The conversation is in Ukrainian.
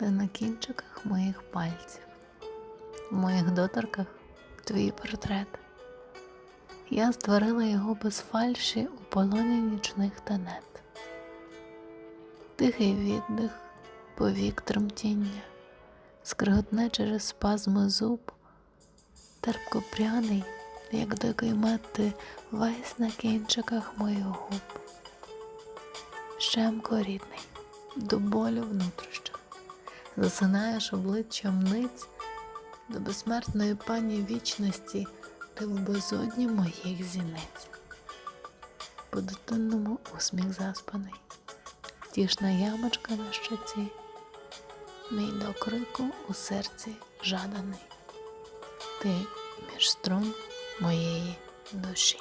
Ти на кінчиках моїх пальців, в моїх доторках твій портрет. Я створила його без фальші у полоні нічних тенет. Тихий віддих, повік тремтіння, скриготне через спазми зуб, терпко пряний, як дикий мед, весь на кінчиках моїх губ. Щемко рідний, до болю внутрішніх, засинаєш обличчям ниць до безсмертної пані вічності, ти в безодні моїх зіниць. По дитинному усміх заспаний, тішна ямочка на щоці, мій до крику у серці жаданий, ти між струн моєї душі.